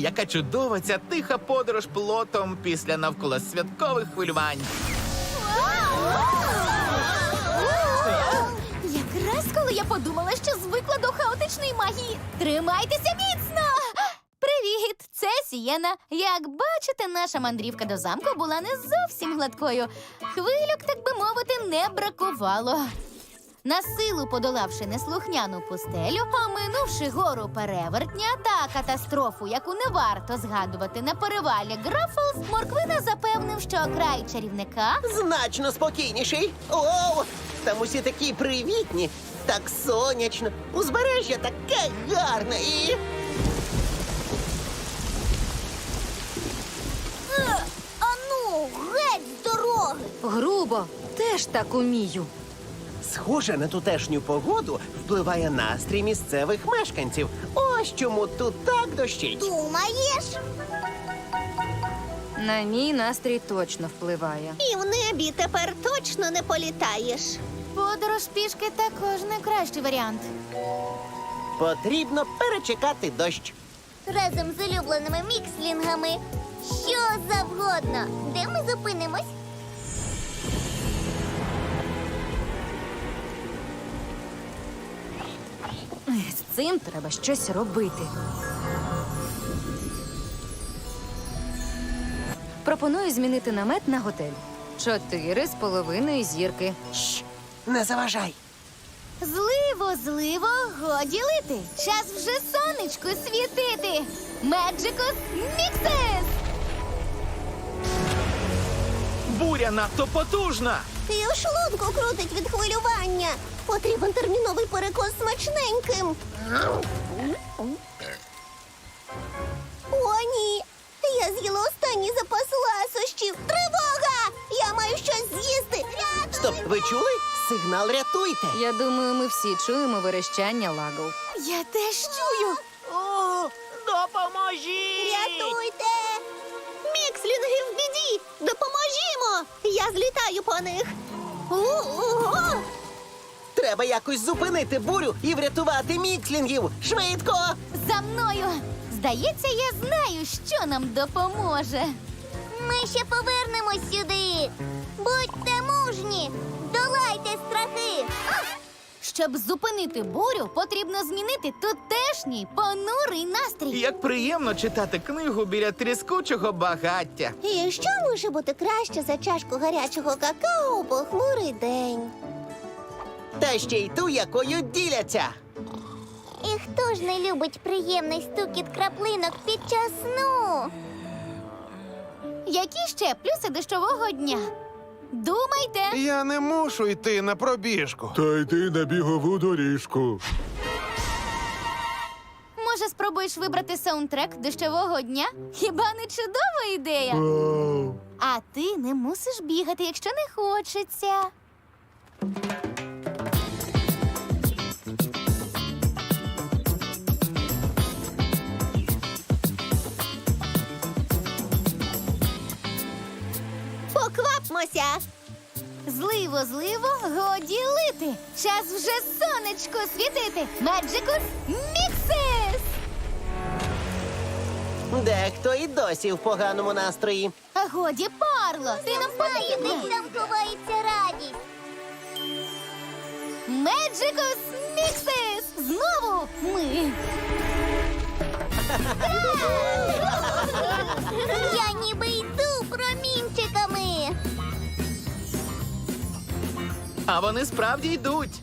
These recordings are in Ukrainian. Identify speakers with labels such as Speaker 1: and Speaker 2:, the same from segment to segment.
Speaker 1: яка чудова ця тиха подорож плотом після навколо святкових хвилювань.
Speaker 2: Якраз коли я подумала, що звикла до хаотичної магії. Тримайтеся міцно! Привіт! Це Сієна. Як бачите, наша мандрівка до замку була не зовсім гладкою. Хвилюк, так би мовити, не бракувало. На силу подолавши неслухняну пустелю, оминувши гору перевертня та катастрофу, яку не варто згадувати на перевалі Граффлс, Морквина запевнив, що край чарівника
Speaker 3: Значно спокійніший. Оу! Там усі такі привітні, так сонячно. Узбережжя таке гарне і.
Speaker 2: Ану, геть з дороги!
Speaker 4: Грубо, теж так умію.
Speaker 3: Схоже на тутешню погоду впливає настрій місцевих мешканців. Ось чому тут так дощить.
Speaker 2: Думаєш?
Speaker 4: На мій настрій точно впливає.
Speaker 2: І в небі тепер точно не політаєш. Подорож пішки також не кращий варіант.
Speaker 3: Потрібно перечекати дощ.
Speaker 5: разом з улюбленими мікслінгами. Що завгодно. Де ми зупинимось?
Speaker 4: З цим треба щось робити. Пропоную змінити намет на готель. Чотири з половиною зірки.
Speaker 3: Шш, не заважай.
Speaker 2: Зливо, зливо, годі лити. Час вже сонечку світити. Меджикус Міксис!
Speaker 1: Буря надто потужна!
Speaker 5: І у шлунку крутить від хвилювання. Потрібен терміновий перекос смачненьким. О, ні. Я з'їла останній запас ласощів. Тривога! Я маю щось з'їсти. Рятуйте!
Speaker 3: Стоп, ви чули? Сигнал рятуйте.
Speaker 4: Я думаю, ми всі чуємо верещання лагов.
Speaker 2: Я теж чую.
Speaker 3: О, допоможіть!
Speaker 5: Я злітаю по них. У-у-у!
Speaker 3: Треба якось зупинити бурю і врятувати мікслінгів. Швидко!
Speaker 2: За мною. Здається, я знаю, що нам допоможе.
Speaker 5: Ми ще повернемось сюди. Будьте мужні, долайте страхи.
Speaker 2: Щоб зупинити бурю, потрібно змінити тутешній понурий настрій.
Speaker 1: Як приємно читати книгу біля тріскучого багаття.
Speaker 5: І що може бути краще за чашку гарячого какао у похмурий день?
Speaker 3: Та ще й ту, якою діляться.
Speaker 5: І хто ж не любить приємний стукіт краплинок під час сну?
Speaker 2: Які ще плюси дощового дня? Думайте.
Speaker 6: Я не мушу йти на пробіжку.
Speaker 7: Та йди на бігову доріжку.
Speaker 2: Може, спробуєш вибрати саундтрек дощового дня? Хіба не чудова ідея?
Speaker 7: Вау.
Speaker 2: А ти не мусиш бігати, якщо не хочеться.
Speaker 5: Поквапмося!
Speaker 2: Зливо, зливо, годі лити. Час вже сонечко світити. Меджикус Міксис!
Speaker 3: Дехто і досі в поганому настрої.
Speaker 2: А годі парло, ти нам
Speaker 5: Знаю,
Speaker 2: потрібна.
Speaker 5: там ховається радість.
Speaker 2: Меджикус Міксис!
Speaker 1: А вони справді йдуть.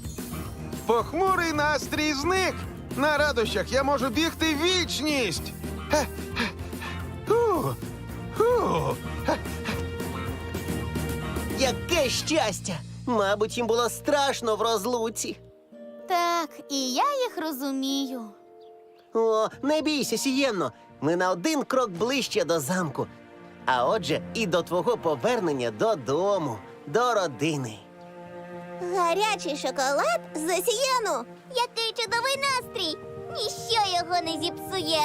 Speaker 6: Похмурий настрій зник. На радощах я можу бігти вічність. Хе, хе. Фу, фу.
Speaker 3: Яке щастя! Мабуть, їм було страшно в розлуці.
Speaker 2: Так, і я їх розумію.
Speaker 3: О, не бійся, Сієнно. Ми на один крок ближче до замку. А отже, і до твого повернення додому, до родини.
Speaker 5: Гарячий шоколад за сієну. Який чудовий настрій! Ніщо його не зіпсує.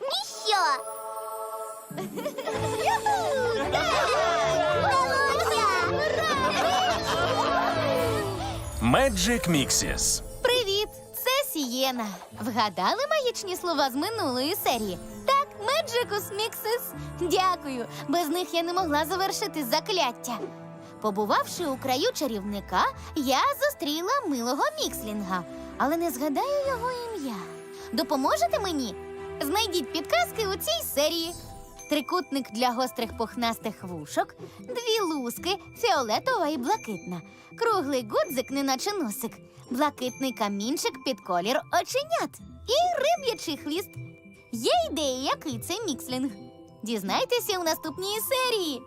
Speaker 5: Ніщо. Вдалося!
Speaker 8: Magic Mixes.
Speaker 2: сієна. Вгадали магічні слова з минулої серії? Меджикус Міксис. Дякую. Без них я не могла завершити закляття. Побувавши у краю чарівника, я зустріла милого Мікслінга, але не згадаю його ім'я. Допоможете мені? Знайдіть підказки у цій серії. Трикутник для гострих пухнастих вушок, дві луски, фіолетова і блакитна, круглий гудзик, неначе носик, блакитний камінчик під колір оченят і риб'ячий хвіст. Є ідеї, який це мікслінг. Дізнайтеся у наступній серії.